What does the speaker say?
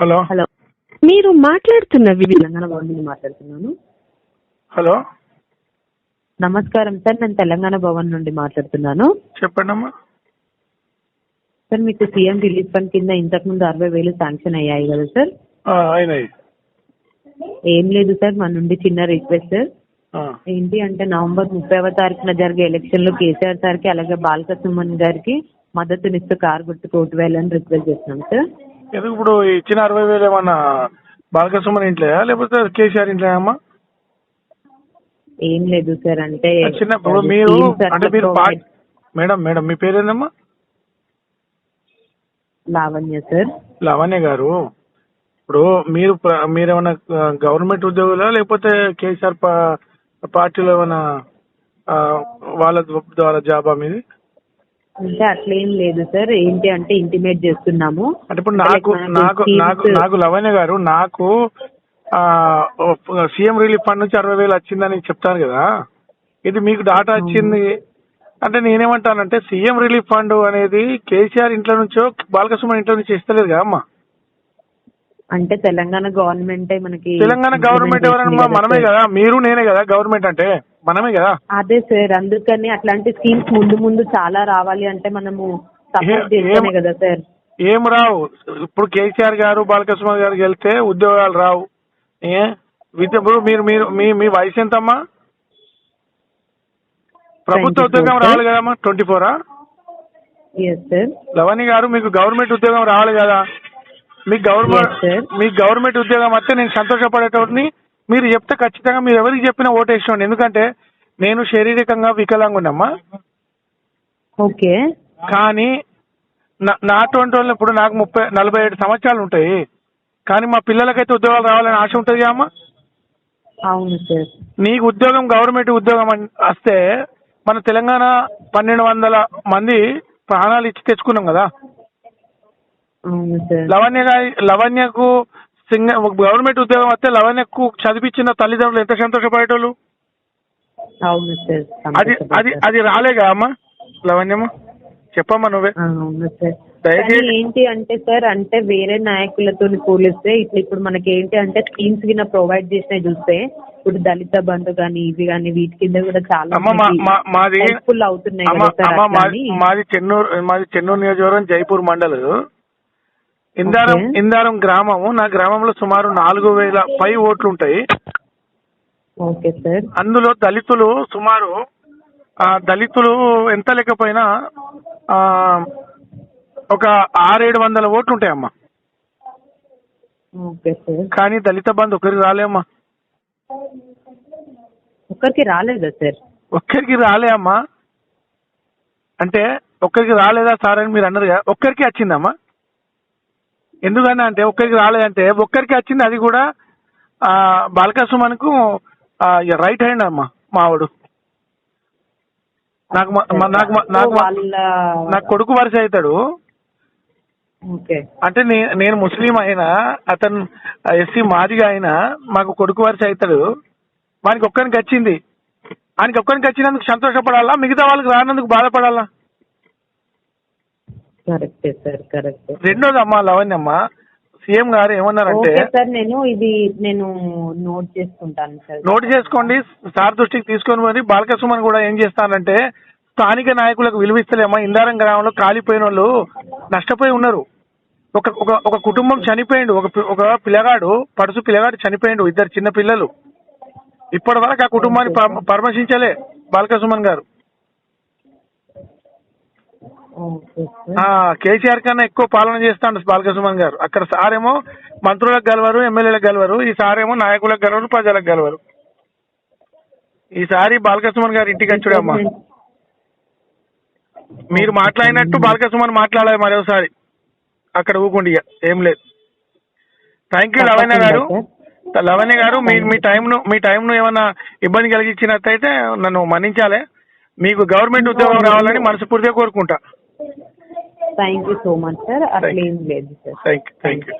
Hello. Hello. మీరు మాట్లాడుతున్న తెలంగాణ భవన్ మాట్లాడుతున్నాను. హలో. నమస్కారం సార్ నేను తెలంగాణ భవన్ నుండి మాట్లాడుతున్నాను. చెప్పండి అమ్మా. సార్ మీకు సీఎం రిలీఫ్ ఫండ్ కింద ఇంతకు ముందు అరవై వేలు శాంక్షన్ అయ్యాయి కదా సార్? అయినాయి. ఏం లేదు సార్ మన నుండి చిన్న రిక్వెస్ట్ సార్. ఏంటి అంటే నవంబర్ ముప్పైవ తారీఖున జరిగే ఎలక్షన్లో కేసీఆర్ సార్కి అలాగే బాలక సుమన్ గారికి మద్దతునిస్తూ కారు గుర్తుకు ఓటు వేయాలని రిక్వెస్ట్ చేస్తున్నాం సార్. ఎందుకు ఇప్పుడు ఇచ్చిన అరవై వేలు ఏమన్నా బాలకృష్ణ ఇంట్లో లేకపోతే కేసీఆర్ ఇంట్లో అమ్మా? ఏం లేదు సార్ అంటే చిన్న ఇప్పుడు మీరు అంటే మీరు మేడం మేడం మీ పేరేందమ్మా? లావణ్య సార్. లవణ్య గారు. ఇప్పుడు మీరు మీరేమన్నా గవర్నమెంట్ ఉద్యోగులా? లేకపోతే కేసీఆర్ పార్టీలో ఏమైనా వాళ్ళ ద్వారా జాబా మీది? అంటే అట్లేం లేదు సార్. ఏంటి అంటే ఇంటిమేట్ చేస్తున్నాము. అంటే ఇప్పుడు నాకు నాకు నాకు నాకు లవణ్య గారు నాకు సీఎం రిలీఫ్ ఫండ్ నుంచి అరవై వేలు వచ్చిందని చెప్తాను కదా. ఇది మీకు డాటా వచ్చింది. అంటే నేనేమంటానంటే సీఎం రిలీఫ్ ఫండ్ అనేది కేసీఆర్ ఇంట్లో నుంచో బాలకృష్ణ ఇంట్లో నుంచి ఇస్తలేదు కదా అమ్మా. అంటే తెలంగాణ గవర్నమెంటే మనకి తెలంగాణ గవర్నమెంట్ ఎవరన్నా మనమే. కదా? మీరు నేనే కదా? గవర్నమెంట్ అంటే మనమే కదా? అదే సార్ అందుకని అట్లాంటి స్కీమ్స్ ముందు ముందు చాలా రావాలి అంటే మనము సపోర్ట్ చేస్తేనే కదా సార్. ఏం రావు. ఇప్పుడు కేసీఆర్ గారు బాలకృష్ణ గారికి వెళ్తే ఉద్యోగాలు రావు. ఏ? ఇప్పుడు మీరు మీరు మీ మీ వయసు ఎంతమ్మా? ప్రభుత్వ 24, ఉద్యోగం. రావాలి కదమ్మా? ట్వంటీ ఫోరా? లవణి గారు మీకు గవర్నమెంట్ ఉద్యోగం రావాలి కదా? మీకు గవర్నమెంట్. మీకు గవర్నమెంట్ ఉద్యోగం వస్తే నేను సంతోషపడేటోడిని. మీరు చెప్తే ఖచ్చితంగా మీరు ఎవరికి చెప్పినా ఓటేసుకోండి ఎందుకంటే నేను శారీరకంగా వికలాంగున్నమ్మా ఓకే. కానీ నా- నాటువంటి వాళ్ళు ఇప్పుడు నాకు ముప్పై నలభై ఏడు సంవత్సరాలు ఉంటాయి. కానీ మా పిల్లలకైతే ఉద్యోగాలు రావాలని ఆశ ఉంటుంది అమ్మా. అవును సార్ నీకు ఉద్యోగం గవర్నమెంట్ ఉద్యోగం వస్తే మన తెలంగాణ పన్నెండు వందల మంది ప్రాణాలు ఇచ్చి తెచ్చుకున్నాం కదా. అవును సార్. లవణ్య గారి లవణ్యకు సింగ గవర్నమెంట్ ఉద్యోగం వస్తే లవణ్యకు చదివించిన తల్లిదండ్రులు ఎంత సంతోషపడేటోళ్ళు? అవును సార్ అది అది అది రాలేగా అమ్మా లవణ్యమ్మ? చెప్పమ్మా నువ్వే. ఆ, అవును సార్. దయచేసి- కానీ ఏంటి అంటే సార్ అంటే వేరే నాయకులతో పోలిస్తే ఇట్లా ఇప్పుడు మనకి ఏంటి అంటే స్కీమ్స్ కింద ప్రొవైడ్ చేసినవి చూస్తే ఇప్పుడు దళిత బంధు కానీ ఇవి కానీ వీటి కింద కూడా చాలా అమ్మ మా- మా- మాది హెల్ప్ఫుల్ అవుతున్నాయి అమ్మ కదా సార్ అమ్మ అట్లా మాది అని. మాది చెన్నూరు మాది చెన్నూరు నియోజకవర్గం జైపూర్ మండల్. ఇందారం. ఇందారం గ్రామము నా గ్రామంలో సుమారు నాలుగు వేల పై ఓట్లు ఉంటాయి ఓకే సార్. అందులో దళితులు సుమారు ఆ దళితులు ఎంత లేకపోయినా ఆ ఒక ఆరేడు వందల ఓట్లు ఉంటాయమ్మా ఓకే సార్. కానీ దళిత బంధు ఒకరికి రాలేమ్మా ఒక్కరికి రాలేదా సార్? ఒక్కరికి రాలే అమ్మా. అంటే ఒక్కరికి రాలేదా సార్ అని మీరు అన్నారు కదా ఒక్కరికి వచ్చిందమ్మా? ఎందుకన్నా అంటే ఒక్కరికి రాలేదంటే ఒక్కరికి వచ్చింది అది కూడా ఆ బాలకసుమన్కు రైట్ హ్యాండ్ అమ్మా మావాడు. నాకు నాకు నాకు నాకు కొడుకు వరుస అవుతాడు. అంటే నేను ముస్లిం అయినా అతను ఎస్సీ మాదిగా అయినా మాకు కొడుకు వరుస అవుతాడు. వానికి ఒక్కరికి వచ్చింది. ఆయనకి ఒక్కరికి వచ్చినందుకు సంతోషపడాలా? మిగతా వాళ్ళకి రానందుకు బాధపడాలా? కరెక్టే సార్ కరెక్ట్. రెండోది అమ్మా లవణ్య అమ్మ సీఎం గారు ఏమన్నారంటే ఓకే సార్ నేను ఇది నేను నోట్ చేసుకుంటాను సార్. నోటు చేసుకోండి సార్ దృష్టికి తీసుకొని మరి బాలకృష్ణమని కూడా ఏం చేస్తానంటే స్థానిక నాయకులకు విలువిస్తలేమా ఇందారం గ్రామంలో కాలిపోయిన వాళ్ళు నష్టపోయి ఉన్నారు. ఒక ఒక ఒక కుటుంబం చనిపోయిండు ఒక పి- ఒక పిల్లగాడు పడుసు పిల్లగాడు చనిపోయిండు ఇద్దరు చిన్న పిల్లలు. ఇప్పటి వరకు ఆ కుటుంబాన్ని పరామర్శించలే బాలకృష్ణమన్ గారు. కేసీఆర్ కన్నా ఎక్కువ పాలన చేస్తాడు బాలకృష్ణమన్ గారు. అక్కడ సారేమో మంత్రులకు గెలవరు ఎమ్మెల్యేలకు గెలవరు ఈ సారేమో నాయకులకు గెలవరు ప్రజలకు గెలవరు. ఈసారి బాలకృష్ణమన్ గారు ఇంటికి వచ్చుడే అమ్మా. మీరు మాట్లాడినట్టు బాలకృష్ణమన్ మాట్లాడాలి మరోసారి. అక్కడ ఊకుండి ఏం లేదు. థ్యాంక్ యూ లవణ్య గారు. లవణ్య గారు మీ మీ టైంను మీ టైంను ఏమన్నా ఇబ్బంది కలిగించినట్టయితే నన్ను మన్నించాలి. మీకు గవర్నమెంట్ ఉద్యోగం రావాలని మనస్ఫూర్తిగా కోరుకుంటా. Thank you so much sir అట్లా ఏం లేదు sir thank you thank you